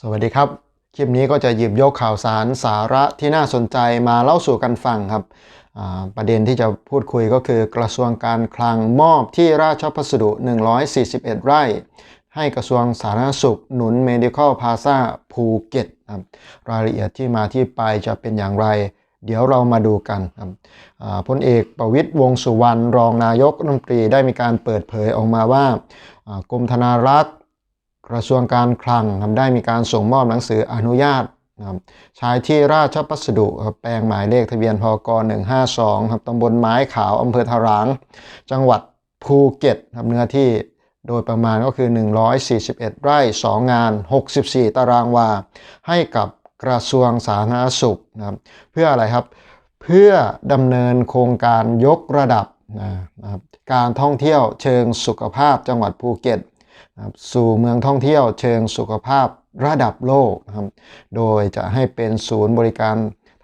สวัสดีครับ คลิปนี้ก็จะหยิบยกข่าวสารสาระที่น่าสนใจมาเล่าสู่กันฟังครับ ประเด็นที่จะพูดคุยก็คือกระทรวงการคลังมอบที่ราชพัสดุ 141 ไร่ ให้กระทรวงสาธารณสุขหนุน Medical Plaza ภูเก็ตครับรายละเอียดที่มาที่ไปจะเป็นอย่างไร เดี๋ยวเรามาดูกันครับพลเอกประวิตยวงสุวรรณรองนายกรัฐมนตรีได้มีการเปิดเผยออกมาว่าอ่ากรมธนารักษ์ กระทรวงการคลังครับได้มีการส่งมอบหนังสืออนุญาตนะครับใช้ที่ราชพัสดุครับแปลงหมายเลขทะเบียนพก152ครับตำบลไม้ขาวอำเภอทาราง จังหวัดภูเก็ตครับเนื้อที่โดยประมาณก็คือ 141 ไร่ 2 งาน 64 ตารางวา ให้กับกระทรวงสาธารณสุขนะครับเพื่ออะไรครับ เพื่อดำเนินโครงการยกระดับนะครับการท่องเที่ยวเชิงสุขภาพจังหวัดภูเก็ต สู่เมืองท่องเที่ยวเชิงสุขภาพระดับโลกนะครับ โดยจะให้เป็นศูนย์บริการ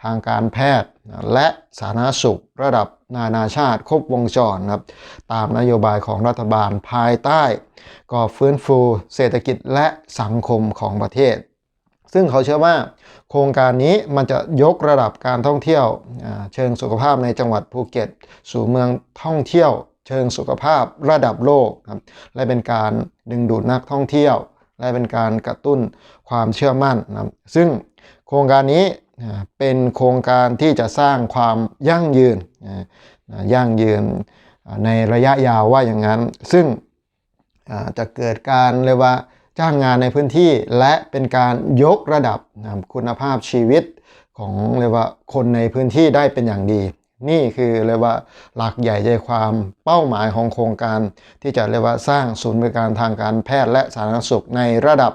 ทางการแพทย์และสาธารณสุขระดับนานาชาติครบวงจรครับตามนโยบายของรัฐบาลภายใต้ก่อฟื้นฟูเศรษฐกิจและสังคมของประเทศ ซึ่งเขาเชื่อว่า โครงการนี้มันจะยกระดับการท่องเที่ยวเชิงสุขภาพในจังหวัดภูเก็ต สู่เมืองท่องเที่ยว เชิงสุขภาพระดับโลกครับและเป็นการดึงดูดนักท่องเที่ยว และเป็นการกระตุ้นความเชื่อมั่นนะครับซึ่งโครงการนี้เป็นโครงการที่จะสร้างความยั่งยืนยั่งยืนในระยะยาวว่าอย่างนั้น ซึ่งจะเกิดการเรียกว่าจ้างงานในพื้นที่และเป็นการยกระดับคุณภาพชีวิตของเรียกว่าคนในพื้นที่ได้เป็นอย่างดี นี่คือเรียกว่าหลักใหญ่ใจความเป้าหมายของโครงการ ที่จะเรียกว่าสร้างศูนย์บริการทางการแพทย์และสาธารณสุขในระดับ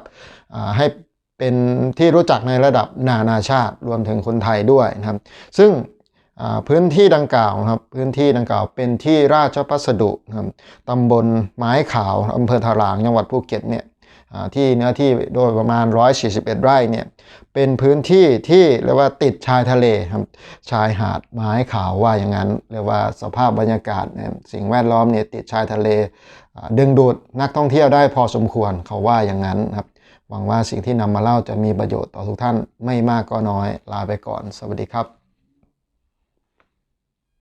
ให้เป็นที่รู้จักในระดับนานาชาติรวมถึงคนไทยด้วยนะครับ ซึ่งพื้นที่ดังกล่าวครับพื้นที่ดังกล่าวเป็นที่ราชพัสดุนะครับตำบลไม้ขาวอำเภอถลางจังหวัดภูเก็ตเนี่ย ที่เนื้อที่โดยประมาณ 141 ไร่เนี่ยเป็นพื้นที่ที่เรียกว่าติดชายทะเลครับชายหาดไม้ขาวว่าอย่างนั้นเรียกว่าสภาพบรรยากาศเนี่ยสิ่งแวดล้อมเนี่ยติดชายทะเลดึงดูดนักท่องเที่ยวได้พอสมควรเขาว่าอย่างนั้นครับหวังว่าสิ่งที่นำมาเล่าจะมีประโยชน์ต่อทุกท่านไม่มากก็น้อยลาไปก่อน สวัสดีครับ